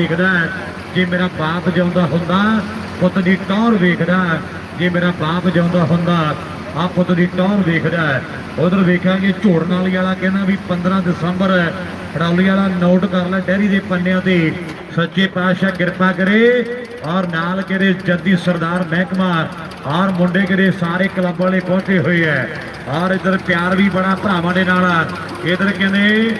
ਵੇਖਦਾ ਜੇ ਮੇਰਾ ਬਾਪ ਜਿਉਂਦਾ ਹੁੰਦਾ, ਪੁੱਤ ਦੀ ਟੌਰ ਵੇਖਦਾ ਜੇ ਮੇਰਾ ਬਾਪ ਜਿਉਂਦਾ ਹੁੰਦਾ ਆ ਪੁੱਤ ਦੀ ਟੌਰ ਵੇਖਦਾ ਉਧਰ ਵੇਖਾਂਗੇ ਝੋੜਨ ਵਾਲੀ ਵਾਲਾ ਕਹਿੰਦਾ ਵੀ 15 ਦਸੰਬਰ ਰੌਲੀ ਵਾਲਾ ਨੋਟ ਕਰ ਲੈ ਡੈਰੀ ਦੇ ਪੰਨਿਆਂ ਤੇ। ਸੱਚੇ ਪਾਤਸ਼ਾਹ ਕਿਰਪਾ ਕਰੇ, ਔਰ ਨਾਲ ਕਿਹੜੇ ਜੱਦੀ ਸਰਦਾਰ ਮਹਿਕਮਾ, ਔਰ ਮੁੰਡੇ ਕਿਹੜੇ ਸਾਰੇ ਕਲੱਬ ਵਾਲੇ ਪਹੁੰਚੇ ਹੋਏ ਐ ਔਰ ਇਧਰ ਪਿਆਰ ਵੀ ਬੜਾ ਭਰਾਵਾਂ ਦੇ ਨਾਲ ਆ। ਇਧਰ ਕਹਿੰਦੇ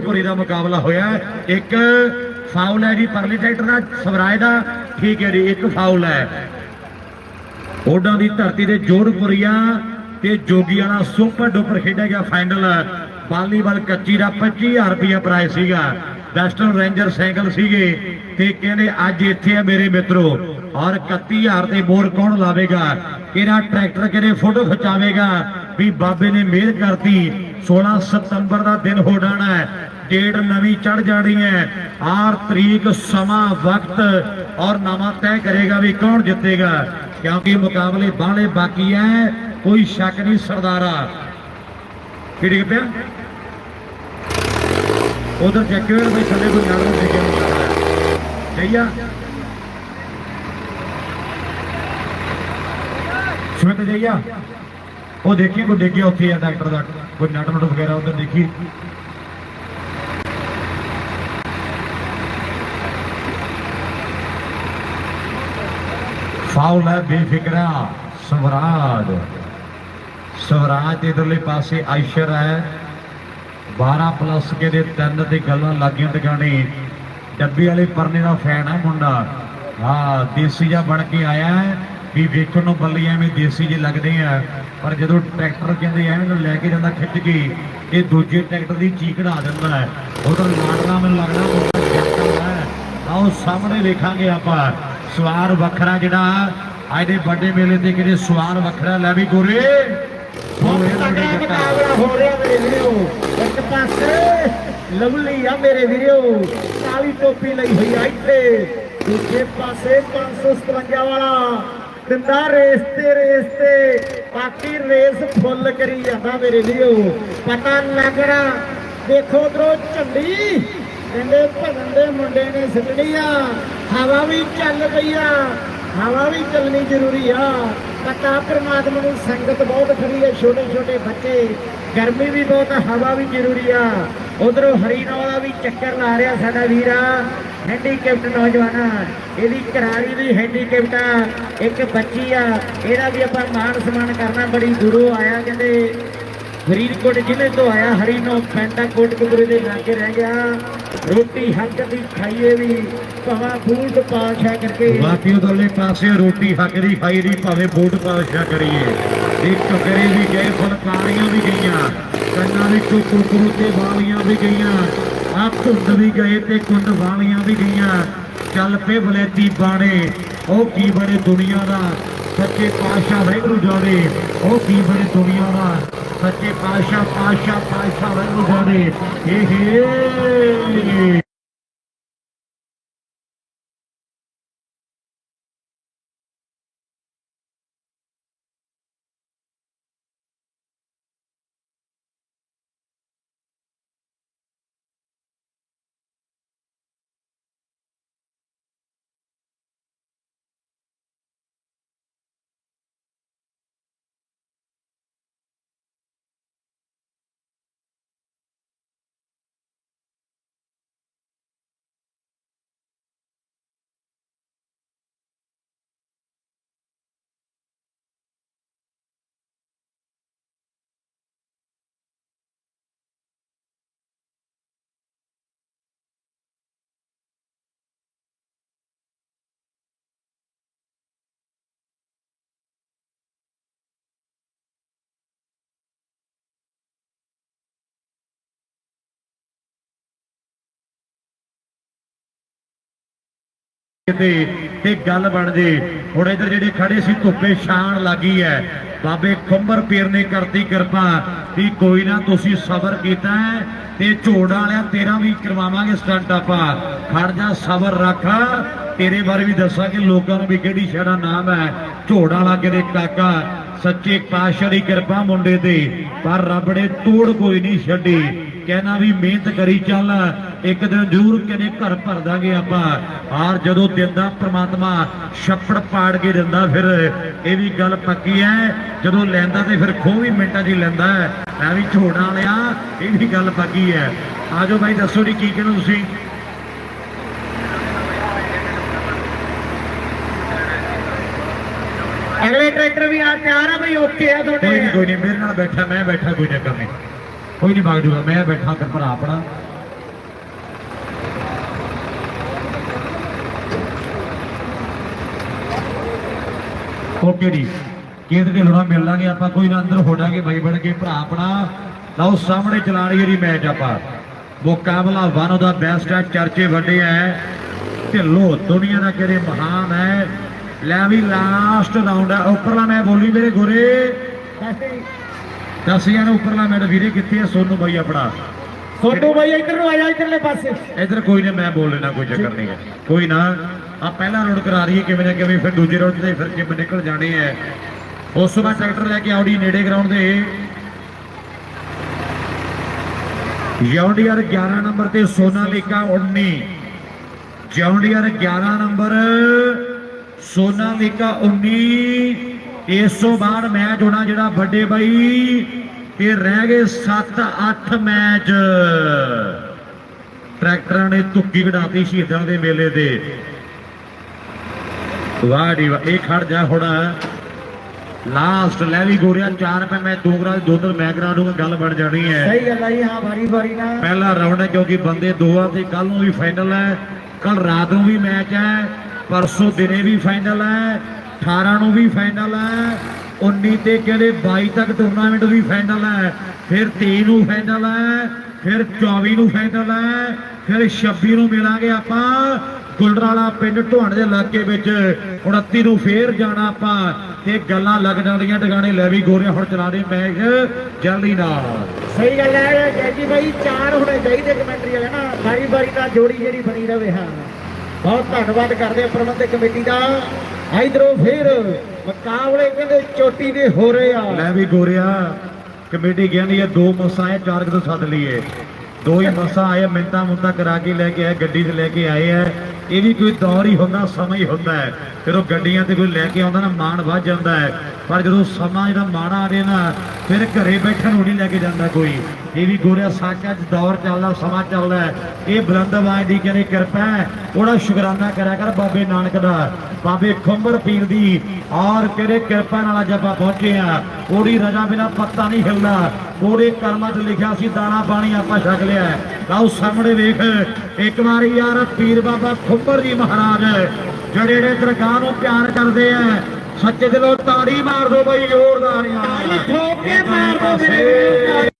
ਪੁਰੀ ਦਾ ਮੁਕਾਬਲਾ ਹੋਇਆ। ਹੈ। ਇੱਕ ਫਾਉਲ ਹੈ ਜੀ, ਪਰਲੀ ਟਰੈਕਟਰ ਦਾ, ਸਵਰਾਜ ਦਾ। ਠੀਕ ਹੈ ਜੀ, ਇੱਕ ਫਾਉਲ ਹੈ। ਓਡਾਂ ਦੀ ਧਰਤੀ ਦੇ ਜੋੜਪੁਰੀਆ ਤੇ ਜੋਗੀ ਵਾਲਾ ਸੁਪਰ ਡੁਪਰ ਖੇਡਿਆ ਗਿਆ ਫਾਈਨਲ ਵਾਲੀਬਾਲ ਕੱਚੀ ਦਾ 25000 ਰੁਪਇਆ ਪ੍ਰਾਈਜ਼ ਸੀਗਾ। ਵੈਸਟਰਨ ਰੇਂਜਰ ਸਾਈਕਲ ਸੀਗੇ ਤੇ ਕਹਿੰਦੇ, ਅੱਜ ਇੱਥੇ ਆ ਮੇਰੇ ਮਿੱਤਰੋ। ਔਰ 31000 ਤੇ ਮੋਰ ਕੌਣ ਲਾਵੇਗਾ? ਕਿਹੜਾ ਟਰੈਕਟਰ ਕਿਹੜੇ ਫੋਟੋ ਖਿਚਾਵੇਗਾ? ਵੀ ਬਾਬੇ ਨੇ ਮਿਹਰ ਕਰਤੀ। 16 ਸਤੰਬਰ ਦਾ ਦਿਨ ਹੋ ਜਾਣਾ ਹੈ। ਡੇਟ ਨਵੀਂ ਚੜ ਜਾਣੀ ਹੈ। ਆਰ ਤਰੀਕ ਸਮਾਂ, ਵਕਤ ਔਰ ਨਾਮਾ ਤੈਅ ਕਰੇਗਾ ਵੀ ਕੌਣ ਜਿੱਤੇਗਾ। ਕਿਉਂਕਿ ਮੁਕਾਬਲੇ ਬਾਹਲੇ ਬਾਕੀ ਹੈ ਕੋਈ ਸ਼ੱਕ ਨਹੀਂ ਸਰਦਾਰਾ। ਕੀ ਪਿਆ ਉਧਰ ਜੈਕਵੇਟ ਦੇ ਥੱਲੇ ਕੋਈ ਨਾਮ ਨਹੀਂ ਦੇਖਿਆ ਸਹੀ ਆ? ਸੁਣਤ ਜਾਈਆ ਉਹ ਦੇਖੀ, ਕੋਈ ਡਿੱਗਿਆ ਉੱਥੇ ਆ ਡਾਕਟਰ ਦਾ। ਕੋਈ ਨਟ ਨਟ ਵਗੈਰਾ ਉਧਰ ਦੇਖੀ? ਫਾਉਲ ਹੈ ਬੇਫਿਕਰਾ ਸਵਰਾਜ ਸਵਰਾਜ ਦੇ ਇਧਰਲੇ ਪਾਸੇ ਆਇਸ਼ਰ ਹੈ। 12 ਪਲੱਸ ਕੇ ਦੇ ਤਿੰਨ ਤੇ ਗੱਲਾਂ ਲੱਗੀਆਂ ਟਿਕਾਣੇ ਡੱਬੀ ਵਾਲੇ ਪਰਨੇ ਦਾ ਫੈਨ ਹੈ ਮੁੰਡਾ। ਹਾਂ, ਦੇਸੀ ਜਾ ਬਣ ਕੇ ਆਇਆ ਹੈ। ਵੀ ਵੇਖਣ ਨੂੰ ਬੱਲੀ ਐਵੇਂ ਦੇਸੀ ਜਿਹੇ ਲੱਗਦੇ ਆ। ਪਰ ਜਦੋਂ ਟਰੈਕਟਰ ਕਹਿੰਦੇ ਐਵੇਂ ਨੂੰ ਲੈ ਕੇ ਜਾਂਦਾ ਖਿੱਚ ਕੇ ਇਹ ਦੂਜੇ ਟਰੈਕਟਰ ਦੀ ਚੀਕ ਕਢਾ ਦਿੰਦਾ ਹੈ। ਉਧਰ ਲਾਡਲਾ ਮੈਨੂੰ ਲੱਗਦਾ ਆਓ ਸਾਹਮਣੇ ਵੇਖਾਂਗੇ ਆਪਾਂ ਸਵਾਰ ਵੱਖਰਾ ਜਿਹੜਾ ਅੱਜ ਦੇ ਵੱਡੇ ਮੇਲੇ ਤੇ ਕਿਹੜੇ ਸਵਾਰ ਵੱਖਰਾ ਲੈ ਵੀ ਗੋਰੇ। ਹੋ ਰਿਹਾ ਮੇਰੇ ਵੀਰੋ। ਇੱਕ ਪਾਸੇ ਲਵਲੀ ਆ ਮੇਰੇ ਵੀਰੋ। ਕਾਲੀ ਟੋਪੀ ਲਈ ਹੋਈ ਆ ਇੱਥੇ। ਦੂਜੇ ਪਾਸੇ 557 ਵਾਲਾ ਦਿੰਦਾ ਰੇਸ ਤੇ ਰੇਸ ਤੇ। ਬਾਕੀ ਰੇਸ ਫੁੱਲ ਕਰੀ ਜਾਂਦਾ ਮੇਰੇ ਵੀਰੋ। ਪਤਾ ਲੱਗਣਾ ਦੇਖੋ ਉਧਰੋਂ ਝੰਡੀ। ਕਹਿੰਦੇ ਭਗਨ ਦੇ ਮੁੰਡੇ ਨੇ ਸਿੱਟਣੀ ਆ। ਹਵਾ ਵੀ ਚੱਲ ਪਈ ਆ। ਹਵਾ ਵੀ ਚੱਲਣੀ ਜ਼ਰੂਰੀ ਆ। ਪਤਾ ਪਰਮਾਤਮਾ ਨੂੰ ਸੰਗਤ ਬਹੁਤ ਖੜੀ ਹੈ ਛੋਟੇ ਛੋਟੇ ਬੱਚੇ। ਗਰਮੀ ਵੀ ਬਹੁਤ ਹਵਾ ਵੀ ਜ਼ਰੂਰੀ ਆ। ਉਧਰੋਂ ਹਰੀਨੋ ਵਾਲਾ ਵੀ ਚੱਕਰ ਲਾ ਰਿਹਾ ਸਾਡਾ ਵੀਰਾ। ਹੈਂਡੀਕੈਪਟ ਨੌਜਵਾਨਾਂ, ਇਹਦੀ ਕਰਾਰੀ ਵੀ ਹੈਂਡੀਕੈਪਟ ਆ, ਇੱਕ ਬੱਚੀ ਆ, ਇਹਦਾ ਵੀ ਆਪਾਂ ਮਾਣ ਸਨਮਾਨ ਕਰਨਾ, ਬੜੀ ਦੂਰੋਂ ਆਇਆ, ਕਹਿੰਦੇ ਫਰੀਦਕੋਟ ਜ਼ਿਲ੍ਹੇ ਤੋਂ ਆਇਆ ਹਰੀਨੋ ਪੈਂਟਾ ਕੋਟਕਪੁਰੇ ਦੇ ਲਾਗੇ ਰਹਿ ਗਿਆ। ਰੋਟੀ ਹੱਕ ਦੀ ਖਾਈਏ ਵੀ, ਭਾਵੇਂ ਬੂਟ ਪਾਸ਼ਾ ਕਰਕੇ ਬਾਕੀ ਉਧਰਲੇ ਪਾਸੇ ਰੋਟੀ ਹੱਕ ਦੀ ਖਾਈ ਦੀ, ਭਾਵੇਂ ਬੋਟ ਪਾਸ਼ਾ ਕਰੀਏ। ਇਹ ਟਕਰੇ ਵੀ ਗਏ, ਫੁਲਕਾਰੀਆਂ ਵੀ ਗਈਆਂ, ਕੰਨਾਂ ਵਿੱਚੋਂ ਕੁਰਕਰੂ ਤੇ ਵਾਲੀਆਂ ਵੀ ਗਈਆਂ। ਆ ਧੁੰਦ ਵੀ ਗਏ ਤੇ ਕੁੰਡ ਵਾਲੀਆਂ ਵੀ ਗਈਆਂ। ਚੱਲ ਪੇ ਬਲੇਤੀ ਬਾਣੇ, ਉਹ ਕੀ ਬੜੇ ਦੁਨੀਆ ਦਾ? ਸੱਚੇ ਪਾਤਸ਼ਾਹ ਵਾਹਿਗੁਰੂ ਜਾਣੇ, ਉਹ ਕੀ ਬੜੇ ਦੁਨੀਆ ਦਾ? ਸੱਚੇ ਪਾਤਸ਼ਾਹ ਪਾਤਸ਼ਾਹ ਪਾਤਸ਼ਾਹ ਵਾਹਿਗੁਰੂ ਜਾਣੇ ਹੇ। ਤੇ ਤੇ ਗੱਲ ਬਣ ਜੇ। ਹੁਣ ਇਧਰ ਜਿਹੜੇ ਖੜੇ ਸੀ, ਧੁੱਪੇ ਛਾਣ ਲੱਗੀ ਐ। ਬਾਬੇ ਖੰਬਰ ਪੀਰ ਨੇ ਕਰਤੀ ਕਿਰਪਾ ਵੀ ਕੋਈ ਨਾ ਤੁਸੀਂ ਸਬਰ ਕੀਤਾ ਤੇ ਝੋੜਾ ਵਾਲਿਆ ਤੇਰਾ ਵੀ ਕਰਵਾਵਾਂਗੇ ਸਟੰਟ ਆਪਾਂ। ਖੜ ਜਾ, ਸਬਰ ਰੱਖ। ਤੇਰੇ ਬਾਰੇ ਵੀ ਦੱਸਾਂਗੇ, ਲੋਕਾਂ ਨੂੰ ਵੀ ਕਿਹੜੀ ਸ਼ਹਿਰ ਨਾਮ ਹੈ ਝੋੜਾ ਵਾਲਾ ਕਿਤੇ ਕਾਕਾ, ਸੱਚੇ ਪਾਤਸ਼ਾਹ ਦੀ ਕਿਰਪਾ ਮੁੰਡੇ ਤੇ। ਪਰ ਰੱਬ ਨੇ ਤੋੜ ਕੋਈ ਨਹੀਂ ਛੱਡੀ। ਕਹਿਣਾ ਵੀ ਮਿਹਨਤ ਕਰੀ ਚੱਲ ਇੱਕ ਦਿਨ ਜ਼ਰੂਰ ਕਿਨੇ ਘਰ ਭਰ ਦਾਂਗੇ ਆਪਾਂ। ਆਰ ਜਦੋਂ ਦਿੰਦਾ ਪ੍ਰਮਾਤਮਾ ਛੱਪੜ ਪਾੜ ਕੇ ਦਿੰਦਾ ਫਿਰ। ਇਹ ਵੀ ਗੱਲ ਪੱਕੀ ਹੈ ਜਦੋਂ ਲੈਂਦਾ ਤੇ ਫਿਰ ਖੋਹ ਵੀ ਮਿੰਟਾਂ 'ਚ ਹੀ ਲੈਂਦਾ ਮੈਂ ਵੀ ਝੋੜਾ ਲਿਆ ਇਹ ਵੀ ਗੱਲ ਪੱਕੀ ਹੈ ਆਜੋ ਭਾਈ ਦੱਸੋ ਜੀ ਕੀ ਕਹਿੰਦੇ ਤੁਸੀਂ? ਅਗਲੇ ਟਰੈਕਟਰ ਵੀ ਆ ਤਿਆਰ ਆ ਬਈ ਓਕੇ ਆ ਕੋਈ ਨਹੀਂ ਤੁਹਾਡੇ ਕੋਈ ਨਹੀਂ ਮੇਰੇ ਨਾਲ ਬੈਠਾ ਮੈਂ ਬੈਠਾ ਕੋਈ ਚੱਕਰ ਨਹੀਂ ਕੋਈ ਨਹੀਂ ਭਾਗ ਜੂਗਾ ਮੈਂ ਬੈਠਾ ਕਰ ਭਰਾ ਆਪਣਾ। ਓਕੇ ਜੀ। ਕੇਂਦ ਦੇ ਲੋੜਾ ਮਿਲ ਲਾਂਗੇ, ਆਪਾਂ ਕੋਈ ਨਾ ਅੰਦਰ ਹੋ ਬਾਈ ਬਣ ਕੇ ਭਰਾ ਆਪਣਾ। ਲਓ, ਸਾਹਮਣੇ ਚਲਾਣੀ ਜੀ ਮੈਚ ਆਪਾਂ। ਮੁਕਾਬਲਾ ਵਨ ਦਾ ਬੈਸਟ ਹੈ, ਚਰਚੇ ਵੱਡੇ ਹੈ। ਢਿੱਲੋ, ਦੁਨੀਆ ਦਾ ਕਿਹੜੇ ਮਹਾਨ ਹੈ। ਲੈ ਵੀ ਲਾਸਟ ਰਾਉਂਡ ਹੈ। ਉੱਪਰਲਾ ਮੈਂ ਬੋਲੀ ਮੇਰੇ ਗੋਰੇ। ਦਸਿਆ ਨੂੰ ਉੱਪਰਲਾ ਮੈਡ ਵੀਰੇ ਕਿੱਥੇ ਹੈ ਸੋਨੂ ਬਾਈ ਆਪਣਾ। ਸੋਨੂ ਬਾਈ ਇੱਧਰ ਨੂੰ ਆ ਜਾ ਇੱਧਰਲੇ ਪਾਸੇ। ਇਧਰ ਕੋਈ ਨਾ ਮੈਂ ਬੋਲ ਲੈਣਾ ਕੋਈ ਚੱਕਰ ਨਹੀਂ ਹੈ। ਕੋਈ ਨਾ ਆ ਪਹਿਲਾ ਰੌਂਡ ਕਰਾ ਰਹੀ ਹੈ ਕਿਵੇਂ ਨਾ ਕਿਵੇਂ ਫਿਰ ਦੂਜੇ ਰੌਂਡ ਤੇ ਫਿਰ ਕਿਵੇਂ ਨਿਕਲ ਜਾਣੇ ਹੈ ਉਸ ਤੋਂ ਬਾਅਦ ਟਰੈਕਟਰ ਲੈ ਕੇ ਆਉੜੀ ਨੇੜੇ ਗਰਾਊਂਡ ਦੇ ਜੌਂਡੀਆਰ 11 ਨੰਬਰ ਤੇ ਸੋਨਾਲੀਕਾ 19 ਜੌਂਡੀਆਰ 11 ਨੰਬਰ ਸੋਨਾਲੀਕਾ 19 ਇਸ ਤੋਂ ਬਾਅਦ ਮੈਚ ਹੋਣਾ ਜਿਹੜਾ ਵੱਡੇ ਬਾਈ ਇਹ ਰਹਿ ਗਏ 7-8 ਮੈਚ। ਟਰੈਕਟਰਾਂ ਨੇ ਤੁੱਕੀ ਕਢਾਤੀ ਸ਼ਹੀਦਾਂ ਦੇ ਮੇਲੇ ਵਾਹ ਜੀ ਵਾਹ ਇਹ ਖੜ ਜਾ ਹੁਣ। ਲਾਸਟ ਲੈ ਵੀ ਗੋਰਿਆ 4 ਰੁਪਏ ਮੈਂ ਦੋ ਗਰਾ ਦੋ ਦਿਨ ਮੈਂ ਕਰਾ ਦੂੰਗਾ ਗੱਲ ਬਣ ਜਾਣੀ ਹੈ। ਸਹੀ ਗੱਲ ਆ ਜੀ ਹਾਂ ਵਾਰੀ ਵਾਰੀ ਨਾਲ ਪਹਿਲਾ ਰਾਉਂਡ ਹੈ ਕਿਉਂਕਿ ਬੰਦੇ ਦੋ ਆ ਤੇ ਕੱਲ ਨੂੰ ਵੀ ਫਾਈਨਲ ਹੈ ਕੱਲ ਰਾਤ ਨੂੰ ਵੀ ਮੈਚ ਹੈ ਪਰਸੋਂ ਦਿਨੇ ਵੀ ਫਾਈਨਲ ਹੈ। 18 ਨੂੰ ਵੀ ਫਾਈਨਲ ਹੈ 19 ਤੇ ਕਿਹੜੇ 22 ਤੱਕ ਟੂਰਨਾਮੈਂਟ ਵੀ ਫਾਈਨਲ ਹੈ, ਫਿਰ 23 ਨੂੰ ਫਾਈਨਲ ਹੈ, ਫਿਰ 24 ਨੂੰ ਫਾਈਨਲ ਹੈ, ਫਿਰ 26 ਨੂੰ ਮਿਲਾਂਗੇ ਆਪਾਂ ਗੁਲਡਰਾਲਾ ਪਿੰਡ ਢੋਣ ਦੇ ਇਲਾਕੇ ਵਿੱਚ। 29 ਨੂੰ ਫੇਰ ਜਾਣਾ ਆਪਾਂ ਤੇ ਗੱਲਾਂ ਲੱਗ ਜਾਂਦੀਆਂ, ਟਿਕਾਣੇ ਲੈ ਵੀ ਗੋਰੀਆਂ ਹੁਣ ਚਲਾ ਦੇ ਮੈਚ, ਜਲਦੀ ਨਾਲ। ਸਹੀ ਗੱਲ ਹੈ, ਜੈਜੀ ਬਾਈ, ਚਾਰ ਹੋਣੇ ਚਾਹੀਦੇ ਕਮੈਂਟਰੀ ਵਾਲੇ ਨਾ ਵਾਰੀ ਵਾਰੀ ਨਾਲ ਜੋੜੀ ਜਿਹੜੀ ਬਣੀ ਰਵੇ, ਹਾਂ। ਬਹੁਤ ਧੰਨਵਾਦ ਕਰਦੇ ਆ ਪ੍ਰਬੰਧਕ ਕਮੇਟੀ ਦਾ। ਇਧਰੋਂ ਫਿਰ ਮੁਕਾਬਲੇ ਕਹਿੰਦੇ ਚੋਟੀ ਦੇ ਹੋ ਰਹੇ ਆ। ਲੈ ਵੀ ਗੋਰਿਆ, ਕਮੇਟੀ ਕਹਿੰਦੀ ਹੈ ਦੋ ਮਸਾਂ ਆਏ, ਚਾਰ ਕਿਤੋਂ ਸੱਦ ਲਈਏ। ਦੋ ਹੀ ਮਸਾਂ ਆਏ, ਮਿੰਤਾ ਮੁੰਤਾ ਕਰਾ ਕੇ ਲੈ ਕੇ ਆਏ, ਗੱਡੀ ਚ ਲੈ ਕੇ ਆਏ ਆ ਇਹ ਵੀ ਕੋਈ ਦੌਰ ਹੀ ਹੁੰਦਾ, ਸਮਾਂ ਹੀ ਹੁੰਦਾ ਹੈ। ਫਿਰ ਉਹ ਗੱਡੀਆਂ ਤੇ ਕੋਈ ਲੈ ਕੇ ਆਉਂਦਾ ਨਾ, ਮਾਣ ਵੱਧ ਜਾਂਦਾ ਹੈ। ਪਰ ਜਦੋਂ ਸਮਾਂ ਜਿਹੜਾ ਮਾੜਾ ਆ ਨਾ, ਫਿਰ ਘਰੇ ਬੈਠਣ ਨੂੰ ਨਹੀਂ ਲੈ ਕੇ ਜਾਂਦਾ ਕੋਈ। ਇਹ ਵੀ ਗੋਰਿਆ ਸੱਚ ਅੱਜ ਦੌਰ ਚੱਲਦਾ, ਸਮਾਂ ਚੱਲਦਾ ਇਹ ਬਲੰਦਬਾਜ਼ ਦੀ ਕਹਿੰਦੇ ਕਿਰਪਾ ਉਹਦਾ ਸ਼ੁਕਰਾਨਾ ਕਰਿਆ ਕਰ ਬਾਬੇ ਨਾਨਕ ਦਾ। ਬਾਬੇ ਖੰਬਰ ਪੀਰ ਦੀ ਔਰ ਕਿਹੜੇ ਕਿਰਪਾ ਨਾਲ ਅੱਜ ਆਪਾਂ ਪਹੁੰਚੇ ਆ ਉਹਦੀ ਰਜਾ ਬਿਨਾ ਪੱਤਾ ਨਹੀਂ ਹਿਲਦਾ। ਉਹਦੇ ਕਰਮਾਂ 'ਚ ਲਿਖਿਆ ਸੀ, ਦਾਣਾ, ਪਾਣੀ ਆਪਾਂ ਛਕ ਲਿਆ ਹੈ। ਲਓ ਸਾਹਮਣੇ ਵੇਖ। ਇੱਕ ਵਾਰੀ ਯਾਰ ਪੀਰ ਬਾਬਾ ਖੰਬਰ ਜੀ ਮਹਾਰਾਜ ਜਿਹੜੇ ਜਿਹੜੇ ਦਰਗਾਹ ਨੂੰ ਪਿਆਰ ਕਰਦੇ ਆ ਸੱਚੇ ਦਿਲੋਂ ਤਾੜੀ ਮਾਰ ਦੋ ਬਈ ਜ਼ੋਰਦਾਰ ਯਾਰ ਠੋਕ ਕੇ ਮਾਰ ਦਿਓ ਮੇਰੇ ਵੀਰੋ।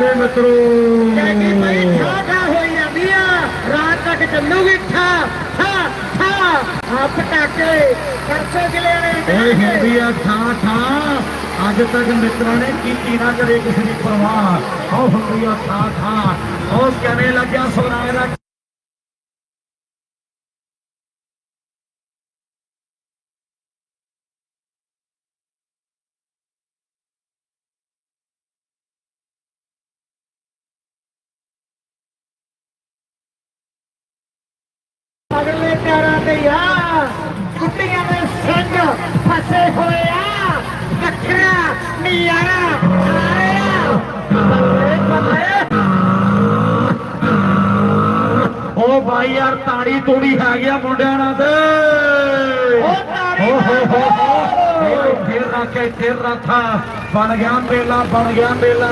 ਮੇਰੇ ਮਿੱਤਰੋ ਕਿ ਭਾਈ ਠਾ ਠਾ ਹੋਈ ਜਾਂਦੀ ਆ ਰਾਤ ਤੱਕ ਚੱਲੂਗੀ ਠਾ ਠਾ ਠਾ। ਆ ਪਟਾਕੇ ਪਰਸੋਂ ਜ਼ਿਲ੍ਹੇ ਵਾਲੇ ਓਏ ਹੁੰਦੀ ਆ ਠਾ ਠਾ। ਅੱਜ ਤੱਕ ਮਿੱਤਰਾਂ ਨੇ ਕੀਤੀ ਨਾ ਕਰੇ ਕਿਸੇ ਦੀ ਪਰਵਾਹ। ਉਹ ਹੁੰਦੀ ਆ ਠਾ ਠਾ। ਉਹ ਕਹਿੰਦੇ ਲੱਗਿਆ ਸਵਰਾਜ ਦਾ ਅਗਲੇ ਪਿਆਰਾਂ ਤੇ ਆ ਕੁੱਟੀਆਂ ਦੇ ਸਿੰਘ ਫਸੇ ਹੋਏ ਆ ਵੱਖਰਾ ਨਿਆਰਾ ਆ ਰਿਹਾ ਬੱਲੇ ਬੱਲੇ ਉਹ ਭਾਈ ਯਾਰ ਤਾੜੀ ਤੂੜੀ ਹੈ ਗਿਆ ਮੁੰਡਿਆਂ ਨਾਲ ਤੇ ਉਹ ਤਾੜੀ ਹੋ ਹੋ ਹੋ ਹੋ ਫੇਰ ਰੱਖੇ ਫੇਰ ਰੱਖਾ ਬਣ ਗਿਆ ਮੇਲਾ ਬਣ ਗਿਆ ਮੇਲਾ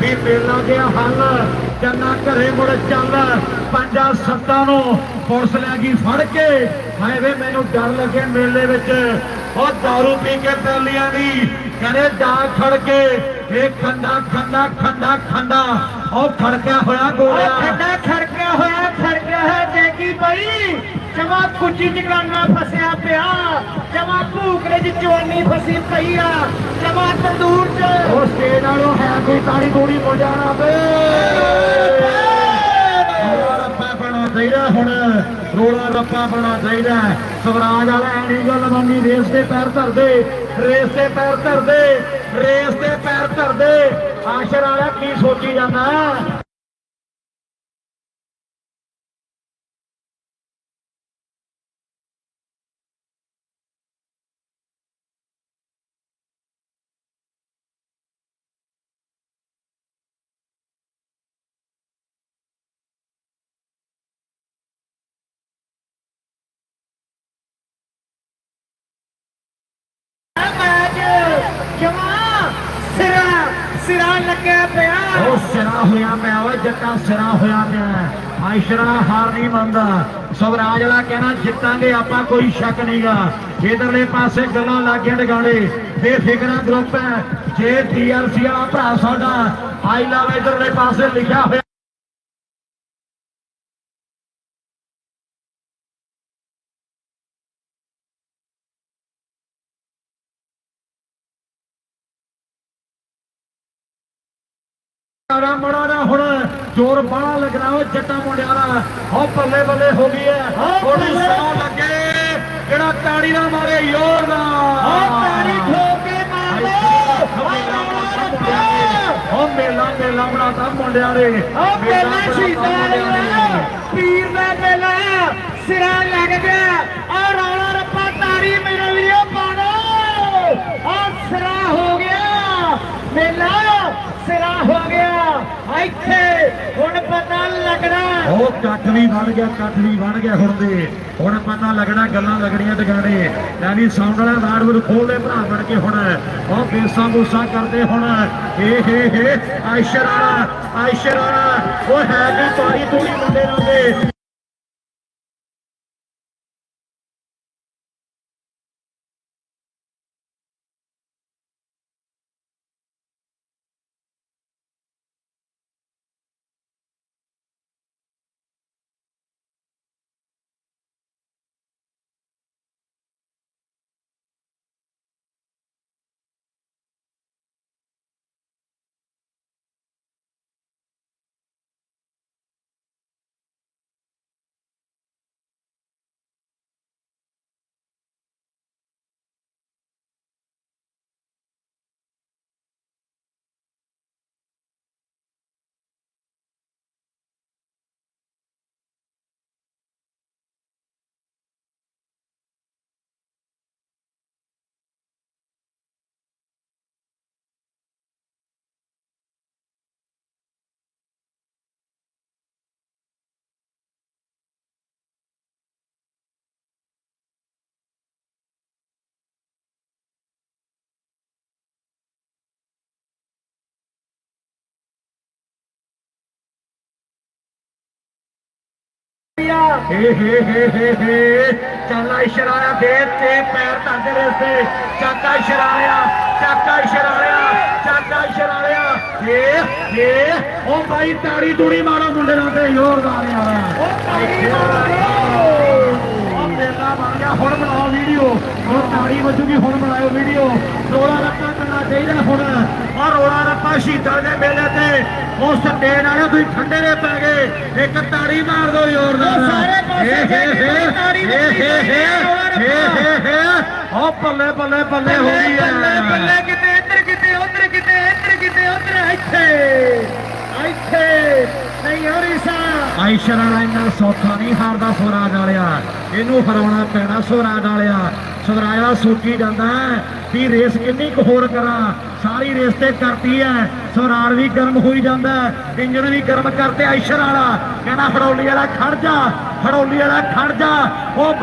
ਵੀ ਮੇਲਾ ਗਿਆ ਹੱਲ ਜੰਨਾ ਘਰੇ ਮੁੜ ਚੱਲ ਪੰਜਾਂ ਸੱਤਾਂ ਨੂੰ ਪੁਲਿਸ ਲੈ ਗਈ ਫੜ ਕੇ। ਹਾਏ ਮੈਨੂੰ ਡਰ ਲੱਗੇ ਮੇਲੇ ਵਿੱਚ। ਉਹ ਦਾਰੂ ਪੀ ਕੇ ਪੈਲੀਆਂ ਦੀ ਕਹਿੰਦੇ ਜਾ ਖੜ ਕੇ। ਇਹ ਖੰਡਾ ਖੰਡਾ ਖੰਡਾ ਖੰਡਾ, ਉਹ ਖੜਕਿਆ ਹੋਇਆ ਗੋਲਿਆ ਖੱਡਾ ਖੜਕਿਆ ਹੋਇਆ, ਖੜਕਿਆ ਹੈ ਦੇਖੀ ਬਈ ਜਮਾ ਕੁੱਚੀ ਚਕਾਨਾ ਫਸਿਆ ਪਿਆ। ਜਮਾ ਭੂਕਰੇ ਚ ਚਵਾਨੀ ਫਸੀ ਪਈ ਆ। ਜਮਾ ਤੰਦੂਰ ਚ। ਉਹ ਸਟੇਜ ਨਾਲੋਂ ਹੈ ਕੋਈ ਤਾੜੀ ਤੂੜੀ ਹੋ ਜਾਣਾ ਵੇ ਰੱਪਾ ਬਣਾ ਚਾਹੀਦਾ ਹੁਣ। ਰੋਲਾ ਰੱਪਾ ਬਣਾ ਚਾਹੀਦਾ। ਸਵਰਾਜ ਵਾਲਾ ਐਨੀ ਗੱਲ ਮੰਨੀ, ਰੇਸ ਤੇ ਪੈਰ ਧਰਦੇ, ਰੇਸ ਤੇ ਪੈਰ ਧਰਦੇ, ਰੇਸ ਤੇ ਪੈਰ ਧਰਦੇ। ਆਸ਼ਰ ਵਾਲਾ ਕੀ ਸੋਚੀ ਜਾਂਦਾ? ਸਿਰਾ ਲੱਗਿਆ ਪਿਆ। ਉਹ ਸਿਰਾ ਹੋਇਆ ਪਿਆ, ਓਏ ਜੱਟਾ ਸਿਰਾ ਹੋਇਆ ਪਿਆ। ਆਇਸ਼ਰਾ ਹਾਰ ਨਹੀਂ ਮੰਨਦਾ। ਸਵਰਾਜ ਵਾਲਾ ਕਹਿਣਾ ਜਿੱਤਾਂਗੇ ਆਪਾਂ, ਕੋਈ ਸ਼ੱਕ ਨਹੀਂਗਾ। ਇਧਰਲੇ ਪਾਸੇ ਗੱਲਾਂ ਲੱਗੀਆਂ ਟਗਾਣੇ ਬੇਫਿਕਰਾ ਗਰੁੱਪ ਹੈ। ਜੇ ਟੀਆਰਸੀ ਵਾਲਾ ਭਰਾ ਸਾਡਾ ਆਈ ਲਵ ਇਧਰਲੇ ਪਾਸੇ ਲਿਖਿਆ ਹੋਇਆ ਸਾਰਾ ਮੜਾ ਨਾ ਹੁਣ ਜ਼ੋਰ ਬਾਹਲਾ ਲੱਗਣਾ ਓ ਜੱਟਾ ਮੁੰਡਿਆਂ ਦਾ। ਹੋ ਬੱਲੇ ਬੱਲੇ ਹੋ ਗਈ ਹੈ ਹੁਣ ਸੌ ਲੱਗੇ ਜਿਹੜਾ ਤਾੜੀ ਨਾ ਮਾਰੇ ਯੋਰ ਦਾ। ਉਹ ਤਾੜੀ ਠੋਕ ਕੇ ਮਾਰ ਲੋ ਉਹ ਮੇਲਾ ਮੇਲਾ ਬਣਾਤਾ ਮੁੰਡਿਆਂ ਨੇ। ਉਹ ਮੇਲਾ ਸ਼ਹੀਦਾਂ ਵਾਲਾ ਪੀਰ ਦਾ ਮੇਲਾ। ਸਿਰਾ ਲੱਗ ਗਿਆ। ਆ ਰੌਲਾ ਰੱਪਾ ਤਾੜੀ ਮੇਰੇ ਵੀਰੋ ਪਾਣੋ ਆ ਸਿਰਾ ਹੋ ਗਿਆ। ਮੇਲਾ ਸਿਰਾ ਹੋ ਗਿਆ। ਇੱਥੇ ਹੁਣ ਪਤਾ ਲੱਗਣਾ। ਉਹ ਕੱਠ ਵੀ ਬਣ ਗਿਆ ਕੱਠ ਵੀ ਬਣ ਗਿਆ ਹੁਣ ਦੇ ਹੁਣ ਪਤਾ ਲੱਗਣਾ, ਗੱਲਾਂ ਲੱਗਣੀਆਂ ਟਿਕਾਣੇ ਲੈ ਵੀ ਸਾਊਂਡ ਵਾਲਾ ਰਾੜ ਨੂੰ ਖੋਲਦੇ ਭਰਾ ਬਣ ਕੇ ਹੁਣ। ਉਹ ਬੇਸਾਂ ਬੂਸਾਂ ਕਰਦੇ ਹੁਣ। ਏ ਹੇ ਹੇ, ਆਇਸ਼ਰ ਵਾਲਾ ਉਹ ਹੈ ਵੀ ਤਾਰੀ ਤੂੜੀ ਮੁੰਡੇ ਨਾਲ ਹੇ ਹੇ ਹੇ ਹੇ ਹੇ ਚਾਲਾ ਇਸ਼ਰਾਇਆ ਦੇ ਤੇ ਪੈਰ ਧੱਜ ਰਸਤੇ। ਚਾਕਾ ਇਸ਼ਰਾਇਆ ਚਾਕਾ ਇਸ਼ਰਾਇਆ ਚਾਕਾ ਇਸ਼ਰਾਇਆ। ਇਹ ਇਹ ਉਹ ਭਾਈ ਤਾੜੀ ਤੂੜੀ ਮਾਰੋ ਮੁੰਡੇ ਨਾਲ ਤੇ ਜ਼ੋਰਦਾਰ ਯਾਰ ਉਹ ਤਾੜੀ ਮਾਰੋ। ਮੇਲਾ ਬਣ ਗਿਆ ਹੁਣ ਬਣਾਓ ਵੀਡੀਓ। ਹੁਣ ਤਾੜੀ ਵੱਜੂਗੀ ਹੁਣ ਬਣਾਓ ਵੀਡੀਓ। ਰੋਲਾ ਰੱਪਾ ਕਰਨਾ ਚਾਹੀਦਾ ਹੁਣ। ਆ ਰੋਲਾ ਰੱਪਾ ਸ਼ਹੀਦਾਂ ਦੇ ਮੇਲੇ ਤੇ। ਉਸ ਦੇਣ ਵਾਲੇ ਤੁਸੀਂ ਠੰਡੇ ਦੇ ਪੈ ਗਏ। ਇੱਕ ਤਾੜੀ ਮਾਰ ਦਿਓ ਜ਼ੋਰਦਾਰ ਉਹ ਸਾਰੇ ਪਾਸੇ ਤਾੜੀ ਹੈ, ਬੱਲੇ ਬੱਲੇ ਬੱਲੇ ਗਈ ਹੈ। ਬੱਲੇ ਬੱਲੇ ਕਿਤੇ ਇੱਧਰ ਕਿਤੇ ਉੱਧਰ ਕਿਤੇ ਇੱਧਰ ਕਿਤੇ ਉੱਧਰ ਇੱਥੇ। ਇੱਥੇ। ਨਹੀਂ ਹੋ ਰਹੀ ਸਾ ਆਇਸ਼ਰ ਵਾਲਾ ਇੰਨਾ ਸੌਖਾ ਨਹੀਂ ਹਾਰਦਾ ਸਵਰਾਜ ਵਾਲਿਆ ਇਹਨੂੰ ਹਰਾਉਣਾ ਪੈਣਾ ਸਵਰਾਜ ਵਾਲਿਆ ਸਵਰਾਜ ਸੋਚੀ ਜਾਂਦਾ ਹੈ ਵੀ ਰੇਸ ਕਿੰਨੀ ਕੁ ਹੋਰ ਕਰਾਂ। ਸਾਰੀ ਰੇਸ ਤੇ ਕਰਤੀ ਹੈ। ਸਵਰਾਜ ਵੀ ਗਰਮ ਹੋਈ ਜਾਂਦਾ ਹੈ, ਇੰਜਨ ਵੀ ਗਰਮ ਕਰਤੇ। ਆਇਸ਼ਰ ਵਾਲਾ ਕਹਿੰਦਾ ਹੜੌਲੀ ਵਾਲਾ ਖੜ ਜਾ ਹੜੌਲੀ ਵਾਲਾ ਖੜ ਜਾ। ਉਹ